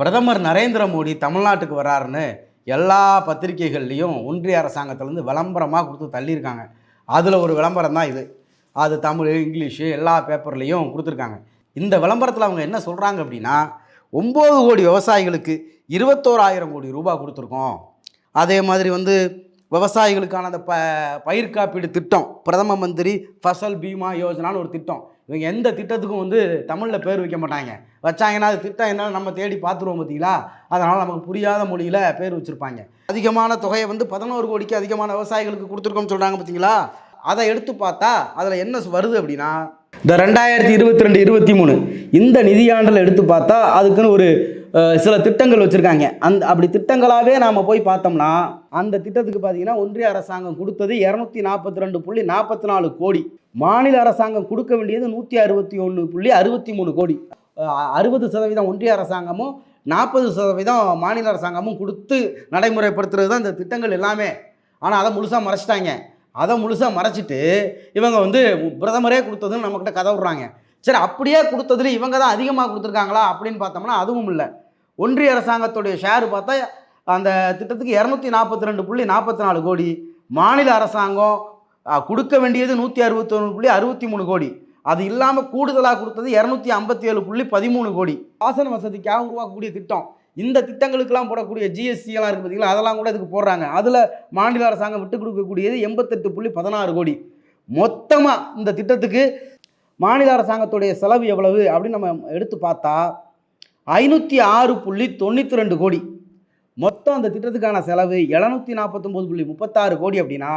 பிரதமர் நரேந்திர மோடி தமிழ்நாட்டுக்கு வராருன்னு எல்லா பத்திரிகைகள்லேயும் ஒன்றிய அரசாங்கத்திலேருந்து விளம்பரமாக கொடுத்து தள்ளியிருக்காங்க. அதில் ஒரு விளம்பரம் தான் இது. அது தமிழ் இங்கிலீஷு எல்லா பேப்பர்லேயும் கொடுத்துருக்காங்க. இந்த விளம்பரத்தில் அவங்க என்ன சொல்கிறாங்க அப்படின்னா ஒம்பது கோடி விவசாயிகளுக்கு இருபத்தோராயிரம் கோடி ரூபாய் கொடுத்துருக்கோம். அதே மாதிரி வந்து விவசாயிகளுக்கான அந்த ப பயிர் காப்பீடு திட்டம் பிரதம மந்திரி ஃபசல் பீமா யோஜனான்னு ஒரு திட்டம். இவங்க எந்த திட்டத்துக்கும் வந்து தமிழில் பேர் வைக்க மாட்டாங்க. வச்சாங்கன்னா அது திட்டம் என்னன்னு நம்ம தேடி பார்த்துருவோம் பார்த்தீங்களா? அதனால் நமக்கு புரியாத மொழியில் பேர் வச்சுருப்பாங்க. அதிகமான தொகையை வந்து பதினோரு கோடிக்கு அதிகமான விவசாயிகளுக்கு கொடுத்துருக்கோம்னு சொல்கிறாங்க பார்த்தீங்களா? அதை எடுத்து பார்த்தா அதில் என்ன வருது அப்படின்னா இந்த ரெண்டாயிரத்தி இருபத்தி ரெண்டு இருபத்தி மூணு இந்த நிதியாண்டில் எடுத்து பார்த்தா அதுக்குன்னு ஒரு சில திட்டங்கள் வச்சுருக்காங்க. அந்த அப்படி திட்டங்களாகவே நாம் போய் பார்த்தோம்னா அந்த திட்டத்துக்கு பார்த்தீங்கன்னா ஒன்றிய அரசாங்கம் கொடுத்தது இரநூத்தி நாற்பத்தி ரெண்டு புள்ளி நாற்பத்தி நாலு கோடி. மாநில அரசாங்கம் கொடுக்க வேண்டியது நூற்றி அறுபத்தி ஒன்று புள்ளி அறுபத்தி மூணு கோடி. அறுபது சதவீதம் ஒன்றிய அரசாங்கமும் நாற்பது சதவீதம் மாநில அரசாங்கமும் கொடுத்து நடைமுறைப்படுத்துறது தான் இந்த திட்டங்கள் எல்லாமே. ஆனால் அதை முழுசாக மறைச்சிட்டாங்க. அதை முழுசாக மறைச்சிட்டு இவங்க வந்து பிரதமரே கொடுத்ததுன்னு நம்மக்கிட்ட கதை விட்றாங்க. சரி அப்படியே கொடுத்ததுல இவங்க தான் அதிகமாக கொடுத்துருக்காங்களா அப்படின்னு பார்த்தோம்னா அதுவும் இல்லை. ஒன்றிய அரசாங்கத்துடைய ஷேர் பார்த்தா அந்த திட்டத்துக்கு இரநூத்தி நாற்பத்தி ரெண்டு புள்ளி நாற்பத்தி நாலு கோடி. மாநில அரசாங்கம் கொடுக்க வேண்டியது நூற்றி அறுபத்தொன்று புள்ளி அறுபத்தி மூணு கோடி. அது இல்லாமல் கூடுதலாக கொடுத்தது இரநூத்தி ஐம்பத்தி ஏழு புள்ளி பதிமூணு கோடி. ஆசன வசதிக்காக உருவாக்கக்கூடிய திட்டம். இந்த திட்டங்களுக்கெல்லாம் போடக்கூடிய ஜிஎஸ்டி எல்லாம் இருக்குது பார்த்தீங்களா அதெல்லாம் கூட இதுக்கு போடுறாங்க. அதில் மாநில அரசாங்கம் விட்டு கொடுக்கக்கூடியது எண்பத்தெட்டு புள்ளி பதினாறு கோடி. மொத்தமாக இந்த திட்டத்துக்கு மாநில அரசாங்கத்துடைய செலவு எவ்வளவு அப்படின்னு நம்ம எடுத்து பார்த்தா ஐநூற்றி ஆறு புள்ளி தொண்ணூற்றி ரெண்டு கோடி. மொத்தம் அந்த திட்டத்துக்கான செலவு எழுநூற்றி நாற்பத்தொம்போது புள்ளி முப்பத்தாறு கோடி அப்படின்னா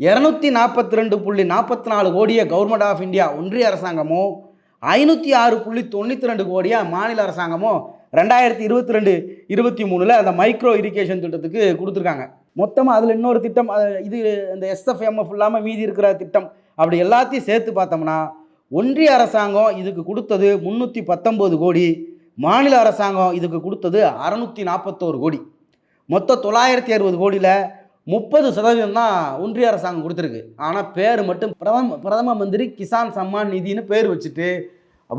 இரநூத்தி நாற்பத்தி ரெண்டு புள்ளி நாற்பத்தி நாலு கோடியை கவர்மெண்ட் ஆஃப் இந்தியா ஒன்றிய அரசாங்கமும் ஐநூற்றி ஆறு புள்ளி தொண்ணூற்றி ரெண்டு கோடியாக மாநில அரசாங்கமும் ரெண்டாயிரத்தி இருபத்தி ரெண்டு இருபத்தி மூணில் அந்த மைக்ரோ இரிகேஷன் திட்டத்துக்கு கொடுத்துருக்காங்க. மொத்தமாக அதில் இன்னொரு திட்டம் இது இந்த எஸ்எஃப்எம்எஃப் இல்லாமல் மீதி இருக்கிற திட்டம் அப்படி எல்லாத்தையும் சேர்த்து பார்த்தோம்னா ஒன்றிய அரசாங்கம் இதுக்கு கொடுத்தது முந்நூற்றி பத்தொம்போது கோடி மாநில அரசாங்கம் இதுக்கு கொடுத்தது அறநூற்றி நாற்பத்தோரு கோடி. மொத்தம் தொள்ளாயிரத்தி அறுபது கோடியில் முப்பது சதவீதம் தான் ஒன்றிய அரசாங்கம் கொடுத்துருக்கு. ஆனால் பேர் மட்டும் பிரதம பிரதம மந்திரி கிசான் சம்மான் நிதின்னு பேர் வச்சுட்டு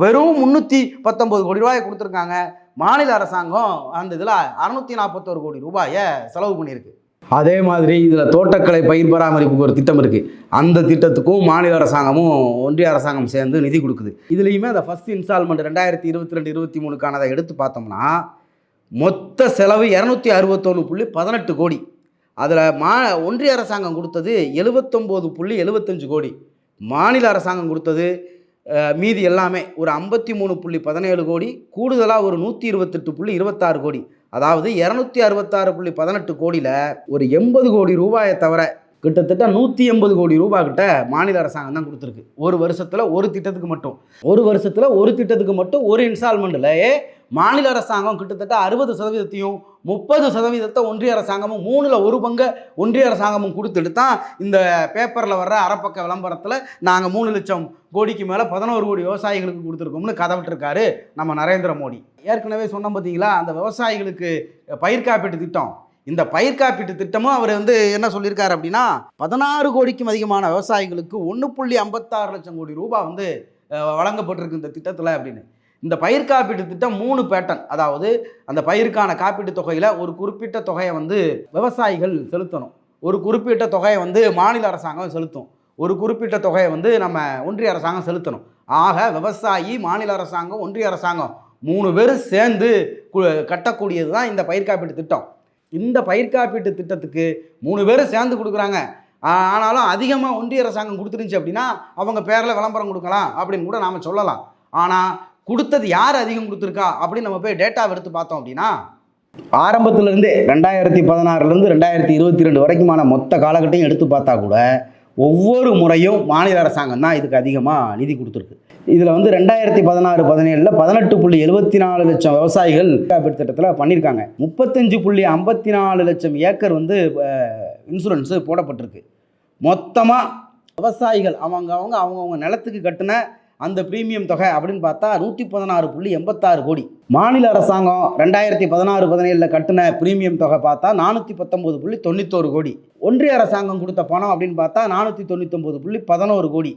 வெறும் முந்நூற்றி பத்தொம்பது கோடி ரூபாயை கொடுத்துருக்காங்க. மாநில அரசாங்கம் அந்த இதில் அறநூற்றி நாற்பத்தோரு கோடி ரூபாயை செலவு பண்ணியிருக்கு. அதே மாதிரி இதில் தோட்டக்கலை பயிர் பராமரிப்புக்கு ஒரு திட்டம் இருக்குது அந்த திட்டத்துக்கும் மாநில அரசாங்கமும் ஒன்றிய அரசாங்கம் சேர்ந்து நிதி கொடுக்குது. இதுலேயுமே அந்த ஃபஸ்ட் இன்ஸ்டால்மெண்ட் ரெண்டாயிரத்தி இருபத்தி ரெண்டு இருபத்தி மூணுக்கானதை எடுத்து பார்த்தோம்னா மொத்த செலவு இரநூத்தி அறுபத்தொன்று புள்ளி பதினெட்டு கோடி. அதில் மா ஒன்றிய அரசாங்கம் கொடுத்தது எழுபத்தொம்போது புள்ளி எழுபத்தஞ்சு கோடி. மாநில அரசாங்கம் கொடுத்தது மீதி எல்லாமே ஒரு ஐம்பத்தி மூணு புள்ளி பதினேழு கோடி கூடுதலாக ஒரு நூற்றி இருபத்தெட்டு புள்ளி இருபத்தாறு கோடி. அதாவது இரநூத்தி அறுபத்தாறு புள்ளி பதினெட்டு கோடியில் ஒரு எண்பது கோடி ரூபாயை தவிர கிட்டத்தட்ட நூற்றி எண்பது கோடி ரூபாய் கிட்ட மாநில அரசாங்கம் தான் கொடுத்துருக்கு. ஒரு வருஷத்தில் ஒரு திட்டத்துக்கு மட்டும். ஒரு வருஷத்தில் ஒரு திட்டத்துக்கு மட்டும் ஒரு இன்ஸ்டால்மெண்ட்டில் மாநில அரசாங்கம் கிட்டத்தட்ட அறுபது சதவீதத்தையும் முப்பது சதவீதத்தை ஒன்றிய அரசாங்கமும் மூணில் ஒரு பங்கை ஒன்றிய அரசாங்கமும் கொடுத்துட்டு தான் இந்த பேப்பரில் வர்ற அறப்பக்க விளம்பரத்தில் நாங்கள் மூணு லட்சம் கோடிக்கு மேலே பதினோரு கோடி விவசாயிகளுக்கு கொடுத்துருக்கோம்னு கதை விட்டுருக்காரு நம்ம நரேந்திர மோடி. ஏற்கனவே சொன்னோம் பார்த்தீங்களா அந்த விவசாயிகளுக்கு பயிர் காப்பீட்டு திட்டம். இந்த பயிர் காப்பீட்டு திட்டமும் அவர் வந்து என்ன சொல்லியிருக்காரு அப்படின்னா பதினாறு கோடிக்கும் அதிகமான விவசாயிகளுக்கு ஒன்று புள்ளி ஐம்பத்தாறு லட்சம் கோடி ரூபாய் வந்து வழங்கப்பட்டிருக்கு இந்த திட்டத்தில் அப்படின்னு. இந்த பயிர் காப்பீட்டு திட்டம் மூணு பேட்டன் அதாவது அந்த பயிருக்கான காப்பீட்டு தொகையில் ஒரு குறிப்பிட்ட தொகையை வந்து விவசாயிகள் செலுத்தணும். ஒரு குறிப்பிட்ட தொகையை வந்து மாநில அரசாங்கம் செலுத்தும். ஒரு குறிப்பிட்ட தொகையை வந்து நம்ம ஒன்றிய அரசாங்கம் செலுத்தணும். ஆக விவசாயி மாநில அரசாங்கம் ஒன்றிய அரசாங்கம் மூணு பேரும் சேர்ந்து கு- கட்டக்கூடியது தான் இந்த பயிர் காப்பீட்டு திட்டம். இந்த பயிர் காப்பீட்டு திட்டத்துக்கு மூணு பேரும் சேர்ந்து கொடுக்குறாங்க. ஆனாலும் அதிகமாக ஒன்றிய அரசாங்கம் கொடுத்துருந்துச்சு அப்படின்னா அவங்க பேரில் விளம்பரம் கொடுக்கலாம் அப்படின்னு கூட நாம் சொல்லலாம். ஆனால் கொடுத்தது யார் அதிகம் கொடுத்துருக்கா அப்படின்னு நம்ம போய் டேட்டா எடுத்து பார்த்தோம் அப்படின்னா ஆரம்பத்துலேருந்தே ரெண்டாயிரத்தி பதினாறுலேருந்து ரெண்டாயிரத்தி இருபத்தி ரெண்டு வரைக்குமான மொத்த காலகட்டையும் எடுத்து பார்த்தா கூட ஒவ்வொரு முறையும் மாநில அரசாங்கம் தான் இதுக்கு அதிகமாக நிதி கொடுத்துருக்கு. இதில் வந்து ரெண்டாயிரத்தி பதினாறு பதினேழில் பதினெட்டு புள்ளி எழுபத்தி நாலு லட்சம் விவசாயிகள் காப்பீடு திட்டத்தில் பண்ணியிருக்காங்க. முப்பத்தஞ்சு புள்ளி ஐம்பத்தி நாலு லட்சம் ஏக்கர் வந்து இன்சூரன்ஸு போடப்பட்டிருக்கு. மொத்தமாக விவசாயிகள் அவங்க அவங்க அவங்கவுங்க நிலத்துக்கு கட்டின அந்த பிரீமியம் தொகை அப்படின்னு பார்த்தா நூற்றி பதினாறு புள்ளி எண்பத்தாறு கோடி. மாநில அரசாங்கம் ரெண்டாயிரத்தி பதினாறு பதினேழில் கட்டின பிரீமியம் தொகை பார்த்தா நானூற்றி பத்தொம்போது புள்ளி தொண்ணூத்தோரு கோடி. ஒன்றிய அரசாங்கம் கொடுத்த பணம் அப்படின்னு பார்த்தா நானூற்றி தொண்ணூத்தொம்பது புள்ளி பதினோரு கோடி.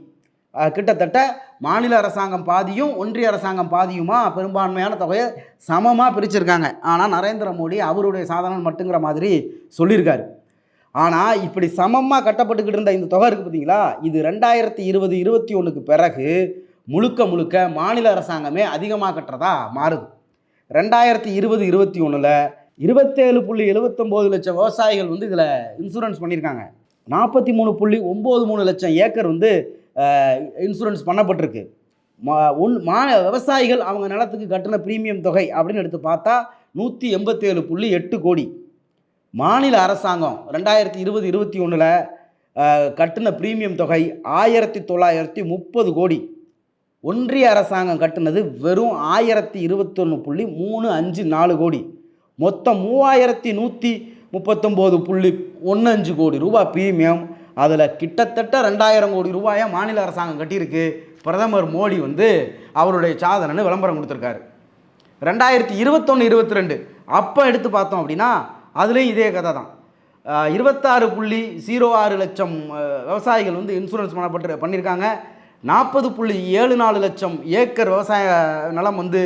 கிட்டத்தட்ட மாநில அரசாங்கம் பாதியும் ஒன்றிய அரசாங்கம் பாதியுமா? பெரும்பான்மையான தொகையை சமமாக பிரிச்சிருக்காங்க. ஆனால் நரேந்திர மோடி அவருடைய சாதனை மட்டுங்கிற மாதிரி சொல்லியிருக்காரு. ஆனால் இப்படி சமமாக கட்டப்பட்டுக்கிட்டு இருந்த இந்த தொகை இருக்குது பார்த்தீங்களா இது ரெண்டாயிரத்தி இருபது இருபத்தி ஒன்றுக்கு பிறகு முழுக்க முழுக்க மாநில அரசாங்கமே அதிகமாக கட்டுறதா மாறுது. ரெண்டாயிரத்தி இருபது இருபத்தி ஒன்றில் இருபத்தேழு புள்ளி எழுபத்தொம்போது லட்சம் விவசாயிகள் வந்து இதில் இன்சூரன்ஸ் பண்ணியிருக்காங்க. நாற்பத்தி மூணு புள்ளி ஒம்பது மூணு லட்சம் ஏக்கர் வந்து இன்சூரன்ஸ் பண்ணப்பட்டிருக்கு. மா ஒன் மா விவசாயிகள் அவங்க நிலத்துக்கு கட்டின ப்ரீமியம் தொகை அப்படின்னு எடுத்து பார்த்தா நூற்றி எண்பத்தேழு புள்ளி எட்டு கோடி. மாநில அரசாங்கம் ரெண்டாயிரத்தி இருபது இருபத்தி ஒன்றில் கட்டின ப்ரீமியம் தொகை ஆயிரத்தி தொள்ளாயிரத்தி முப்பது கோடி. ஒன்றிய அரசாங்கம் கட்டினது வெறும் ஆயிரத்தி இருபத்தொன்று புள்ளி மூணு அஞ்சு நாலு கோடி. மொத்தம் மூவாயிரத்தி நூற்றி முப்பத்தொம்போது புள்ளி ஒன்று அஞ்சு கோடி ரூபாய் ப்ரீமியம் அதில் கிட்டத்தட்ட ரெண்டாயிரம் கோடி ரூபாயை மாநில அரசாங்கம் கட்டியிருக்கு. பிரதமர் மோடி வந்து அவருடைய சாதனைன்னு விளம்பரம் கொடுத்துருக்காரு. ரெண்டாயிரத்தி இருபத்தொன்று இருபத்தி ரெண்டு அப்போ எடுத்து பார்த்தோம் அப்படின்னா அதுலேயும் இதே கதை தான். இருபத்தாறு புள்ளி ஜீரோ ஆறு லட்சம் விவசாயிகள் வந்து இன்சூரன்ஸ் பண்ணப்பட்டு பண்ணியிருக்காங்க. நாற்பது புள்ளி ஏழு நாலு லட்சம் ஏக்கர் விவசாய நிலம் வந்து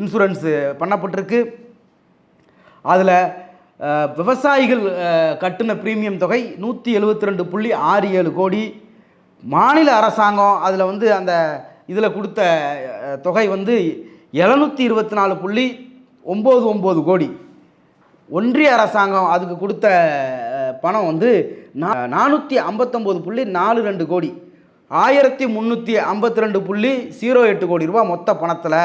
இன்சூரன்ஸு பண்ணப்பட்டிருக்கு. அதில் விவசாயிகள் கட்டின ப்ரீமியம் தொகை நூற்றி எழுபத்தி ரெண்டு புள்ளி ஆறு ஏழு கோடி. மாநில அரசாங்கம் அதில் வந்து அந்த இதில் கொடுத்த தொகை வந்து எழுநூற்றி இருபத்தி நாலு புள்ளி ஒம்பது ஒம்பது கோடி. ஒன்றிய அரசாங்கம் அதுக்கு கொடுத்த பணம் வந்து நானூற்றி ஐம்பத்தொம்போது புள்ளி நாலு ரெண்டு கோடி. ஆயிரத்தி முந்நூற்றி ஐம்பத்தி ரெண்டு புள்ளி ஜீரோ எட்டு கோடி ரூபாய் மொத்த பணத்தில்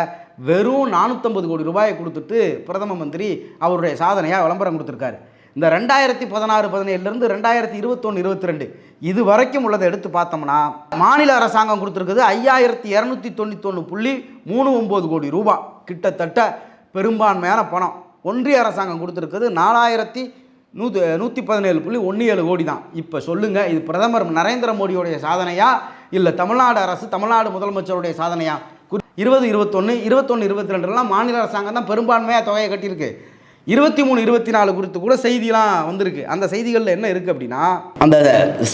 வெறும் நானூற்றம்பது கோடி ரூபாயை கொடுத்துட்டு பிரதம மந்திரி அவருடைய சாதனையாக விளம்பரம் கொடுத்துருக்காரு. இந்த ரெண்டாயிரத்தி பதினாறு பதினேழுலேருந்து ரெண்டாயிரத்தி இருபத்தொன்று இருபத்தி ரெண்டு இது வரைக்கும் உள்ளதை எடுத்து பார்த்தோம்னா மாநில அரசாங்கம் கொடுத்துருக்குது ஐயாயிரத்தி இரநூத்தி தொண்ணூத்தொன்று புள்ளி மூணு ஒம்பது கோடி ரூபாய் கிட்டத்தட்ட பெரும்பான்மையான பணம். ஒன்றிய அரசாங்கம் கொடுத்துருக்குது நாலாயிரத்தி நூற்று நூற்றி பதினேழு புள்ளி ஒன்று ஏழு கோடி தான். இப்போ சொல்லுங்கள் இது பிரதமர் நரேந்திர மோடியோடைய சாதனையா? இல்லை தமிழ்நாடு அரசு தமிழ்நாடு முதலமைச்சருடைய சாதனையா? கு- இருபது இருபத்தொன்று இருபத்தொன்று இருபத்தி ரெண்டுலாம் மாநில அரசாங்கம் தான் பெரும்பான்மையாக தொகையை கட்டியிருக்கு. இருபத்தி மூணு இருபத்தி நாலு குறித்து கூட செய்திலாம் வந்திருக்கு. அந்த செய்திகளில் என்ன இருக்குது அப்படின்னா அந்த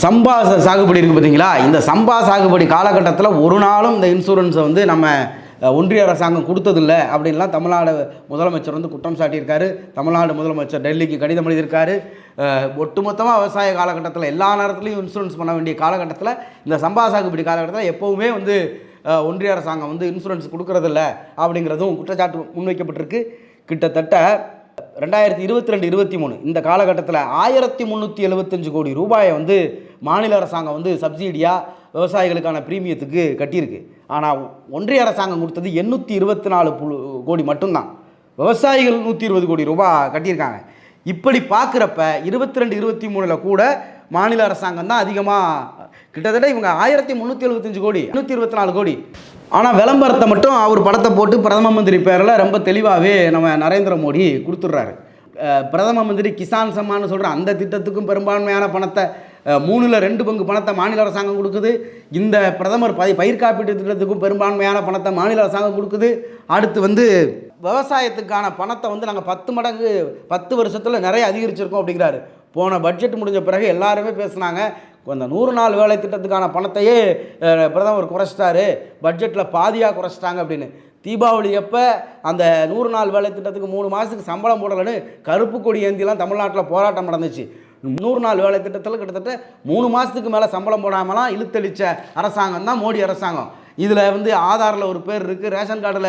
சம்பா சாகுபடி இருக்குது பார்த்தீங்களா இந்த சம்பா சாகுபடி காலகட்டத்தில் ஒரு நாளும் இந்த இன்சூரன்ஸை வந்து நம்ம ஒன்றிய அரசாங்கம் கொடுத்ததில்ல அப்படின்லாம் தமிழ்நாடு முதலமைச்சர் வந்து குற்றம் சாட்டியிருக்காரு. தமிழ்நாடு முதலமைச்சர் டெல்லிக்கு கடிதம் எழுதியிருக்காரு. ஒட்டுமொத்தமாக விவசாய காலகட்டத்தில் எல்லா நேரத்துலையும் இன்சூரன்ஸ் பண்ண வேண்டிய காலகட்டத்தில் இந்த சம்பா சாகுபடி காலகட்டத்தில் எப்போவுமே வந்து ஒன்றிய அரசாங்கம் வந்து இன்சூரன்ஸ் கொடுக்கறதில்ல அப்படிங்கிறதும் குற்றச்சாட்டு முன்வைக்கப்பட்டிருக்கு. கிட்டத்தட்ட ரெண்டாயிரத்தி இருபத்தி ரெண்டு இருபத்தி மூணு இந்த காலகட்டத்தில் ஆயிரத்தி முந்நூற்றி எழுபத்தஞ்சு கோடி ரூபாயை வந்து மாநில அரசாங்கம் வந்து சப்சிடியாக விவசாயிகளுக்கான பிரீமியத்துக்கு கட்டியிருக்கு. ஆனால் ஒன்றிய அரசாங்கம் கொடுத்தது எண்ணூற்றி இருபத்தி நாலு புழு கோடி மட்டும்தான். விவசாயிகள் நூற்றி இருபது கோடி ரூபாய் கட்டியிருக்காங்க. இப்படி பார்க்குறப்ப இருபத்தி ரெண்டு இருபத்தி மூணில் கூட மாநில அரசாங்கம் தான் அதிகமாக கிட்டத்தட்ட இவங்க ஆயிரத்தி முந்நூற்றி எழுபத்தஞ்சு கோடி நூற்றி இருபத்தி நாலு கோடி. ஆனால் விளம்பரத்தை மட்டும் அவர் படத்தை போட்டு பிரதம மந்திரி பேரில் ரொம்ப தெளிவாகவே நம்ம நரேந்திர மோடி கொடுத்துட்றாரு. பிரதம மந்திரி கிசான் சம்மான்னு சொல்கிற அந்த திட்டத்துக்கும் பெரும்பான்மையான பணத்தை மூணில் ரெண்டு பங்கு பணத்தை மாநில அரசாங்கம் கொடுக்குது. இந்த பிரதமர் பதி பயிர் காப்பீட்டு திட்டத்துக்கும் பெரும்பான்மையான பணத்தை மாநில அரசாங்கம் கொடுக்குது. அடுத்து வந்து விவசாயத்துக்கான பணத்தை வந்து நாங்கள் பத்து மடங்கு பத்து வருஷத்தில் நிறைய அதிகரிச்சிருக்கோம் அப்படிங்கிறாரு. போன பட்ஜெட் முடிஞ்ச பிறகு எல்லாருமே பேசுனாங்க. அந்த நூறு நாள் வேலை திட்டத்துக்கான பணத்தையே பிரதமர் குறைச்சிட்டாரு. பட்ஜெட்டில் பாதியாக குறைச்சிட்டாங்க அப்படின்னு. தீபாவளி எப்போ அந்த நூறு நாள் வேலை திட்டத்துக்கு மூணு மாதத்துக்கு சம்பளம் போடலைன்னு கருப்பு கொடி ஏந்திலாம் தமிழ்நாட்டில் போராட்டம் நடந்துச்சு. நூறு நாள் வேலை திட்டத்தில் கிட்டத்தட்ட மூணு மாதத்துக்கு மேலே சம்பளம் போடாமலாம் இழுத்தளிச்ச அரசாங்கம் தான் மோடி அரசாங்கம். இதில் வந்து ஆதாரில் ஒரு பேர் இருக்குது ரேஷன் கார்டில்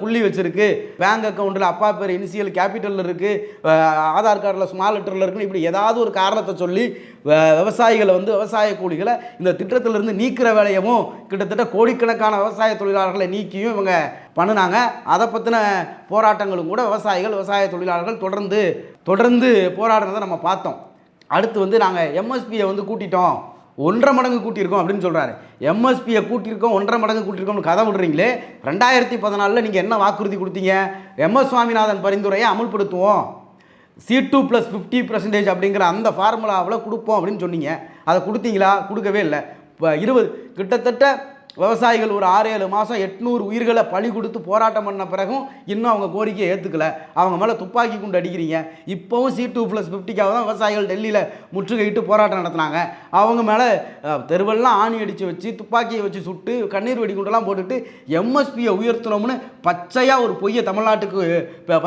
புள்ளி வச்சுருக்கு பேங்க் அக்கௌண்ட்டில் அப்பா பேர் இனிஷியல் கேபிட்டலில் இருக்குது ஆதார் கார்டில் ஸ்மால் லெட்டரில் இருக்குன்னு இப்படி ஏதாவது ஒரு காரணத்தை சொல்லி வ- விவசாயிகளை வந்து விவசாய கூலிகளை இந்த திட்டத்திலிருந்து நீக்கிற வேலையவும் கிட்டத்தட்ட கோடிக்கணக்கான விவசாய தொழிலாளர்களை நீக்கியும் இவங்க பண்ணினாங்க. அதை பற்றின போராட்டங்களும் கூட விவசாயிகள் விவசாய தொழிலாளர்கள் தொடர்ந்து தொடர்ந்து போராடுறதை நம்ம பார்த்தோம். அடுத்து வந்து நாங்கள் எம்எஸ்பியை வந்து கூட்டிட்டோம். ஒன்றரை மடங்கு கூட்டியிருக்கோம் அப்படின்னு சொல்கிறாரு எம்எஸ்பியை கூட்டியிருக்கோம் ஒன்றரை மடங்கு கூட்டியிருக்கோம்னு கதை விடுறீங்களே? ரெண்டாயிரத்தி பதினாலில் நீங்கள் என்ன வாக்குறுதி கொடுத்தீங்க? எம்எஸ் சுவாமிநாதன் பரிந்துரையை அமல்படுத்துவோம். C two plus fifty percentage அப்படிங்கிற அந்த ஃபார்முலாவில் கொடுப்போம் அப்படின்னு சொன்னீங்க. அதை கொடுத்தீங்களா? கொடுக்கவே இல்லை. இப்போ இருபது கிட்டத்தட்ட விவசாயிகள் ஒரு ஆறு ஏழு மாதம் எட்நூறு உயிர்களை பழி கொடுத்து போராட்டம் பண்ண பிறகும் இன்னும் அவங்க கோரிக்கையை ஏற்றுக்கல அவங்க மேலே துப்பாக்கி குண்டு அடிக்கிறீங்க. இப்போவும் சி டூ ப்ளஸ் ஃபிஃப்டிக்காக தான் விவசாயிகள் டெல்லியில் முற்றுகையிட்டு போராட்டம் நடத்தினாங்க. அவங்க மேலே தெருவெல்லாம் ஆணி அடித்து வச்சு துப்பாக்கியை வச்சு சுட்டு கண்ணீர் வெடிகுண்டெல்லாம் போட்டுட்டு எம்எஸ்பியை உயர்த்தணும்னு பச்சையாக ஒரு பொய்யை தமிழ்நாட்டுக்கு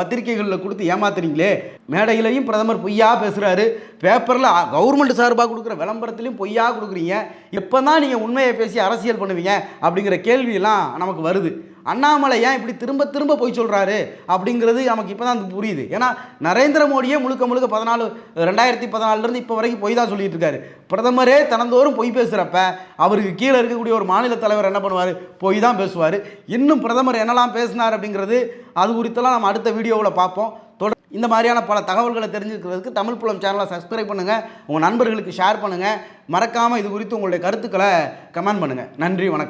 பத்திரிகைகளில் பத்திரிக்கைகளில் கொடுத்து ஏமாத்துறீங்களே? மேடையிலையும் பிரதமர் பொய்யா பேசுகிறாரு பேப்பரில் கவர்மெண்ட் சார்பாக கொடுக்குற விளம்பரத்துலையும் பொய்யா கொடுக்குறீங்க. இப்போ தான் நீங்கள் உண்மையை பேசி அரசியல் பண்ணுவீங்க. அப்படிங்கிற கேள்வியெல்லாம் நமக்கு வருது. அண்ணாமலை ஏன் இப்படி திரும்ப திரும்ப பொய் சொல்கிறாரு அப்படிங்கிறது நமக்கு இப்போ தான் புரியுது. ஏன்னா நரேந்திர மோடியே முழுக்க முழுக்க பதினாலு ரெண்டாயிரத்தி பதினாலுலேருந்து இப்போ வரைக்கும் பொய் தான் சொல்லிட்டு இருக்காரு. பிரதமரே தினந்தோறும் பொய் பேசுகிறப்ப அவருக்கு கீழே இருக்கக்கூடிய ஒரு மாநில தலைவர் என்ன பண்ணுவார்? பொய் தான் பேசுவார். இன்னும் பிரதமர் என்னெல்லாம் பேசினார் அப்படிங்கிறது அது குறித்தெல்லாம் நம்ம அடுத்த வீடியோவில் பார்ப்போம். தொடர் இந்த மாதிரியான பல தகவல்களை தெரிஞ்சுக்கிறதுக்கு தமிழ் புலம் சேனலை சப்ஸ்கிரைப் பண்ணுங்கள் உங்கள் நண்பர்களுக்கு ஷேர் பண்ணுங்கள் மறக்காமல் இது குறித்து உங்களுடைய கருத்துக்களை கமெண்ட் பண்ணுங்கள் நன்றி வணக்கம்.